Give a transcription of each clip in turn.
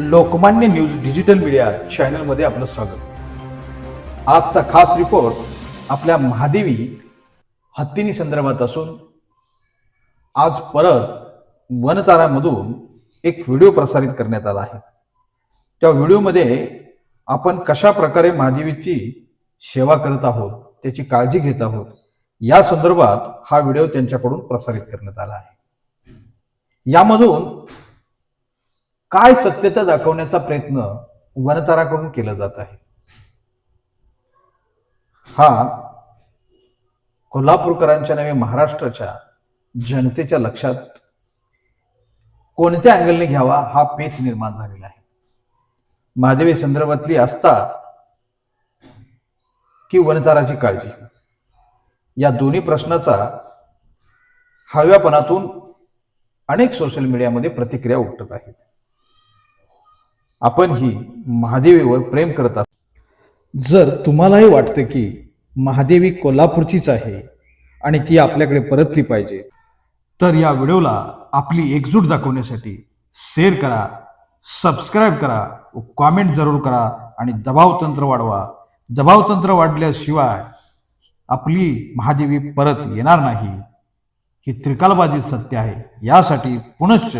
Lokmanya news digital media चॅनलमध्ये आपलं स्वागत. आजचा खास रिपोर्ट आपल्या महादेवी हत्तीनी संदर्भात असून आज परत वनतारामधून एक व्हिडिओ प्रसारित करण्यात आला आहे. त्या व्हिडिओमध्ये आपण कशा प्रकारे महादेवीची सेवा करत आहोत त्याची काळजी घेत आहोत या संदर्भात हा व्हिडिओ त्यांच्याकडून प्रसारित करण्यात आला आहे. यामधून काय सत्यता दाखवण्याचा प्रयत्न वनताराकडून केला जात आहे? हा कोल्हापूरकरांच्या नव्हे महाराष्ट्राच्या जनतेच्या लक्षात कोणत्या अँगलने घ्यावा हा पेच निर्माण झालेला आहे. महादेवी संदर्भातली आस्था की वनताराची काळजी. या दोन्ही प्रश्नाचा हळव्यापणातून अनेक सोशल मीडियामध्ये प्रतिक्रिया उमटत आहेत. आपण ही महादेवीवर प्रेम करत आहात. जर तुम्हालाही वाटतं की महादेवी कोल्हापूरचीच आहे आणि ती आपल्याकडे परतली पाहिजे तर या व्हिडिओला आपली एकजूट दाखवण्यासाठी शेअर करा सबस्क्राईब करा व कॉमेंट जरूर करा आणि दबाव तंत्र वाढवा. दबाव तंत्र वाढल्याशिवाय आपली महादेवी परत येणार नाही. ही त्रिकालबाधित सत्य आहे. यासाठी पुनश्च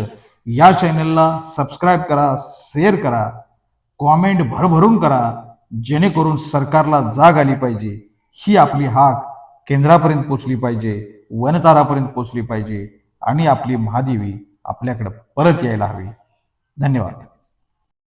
या चॅनलला सबस्क्राईब करा शेअर करा कॉमेंट भरभरून करा जेणेकरून सरकारला जाग आली पाहिजे. ही आपली हाक केंद्रापर्यंत पोचली पाहिजे वनतारापर्यंत पोचली पाहिजे आणि आपली महादेवी आपल्याकडं परत यायला हवी. धन्यवाद.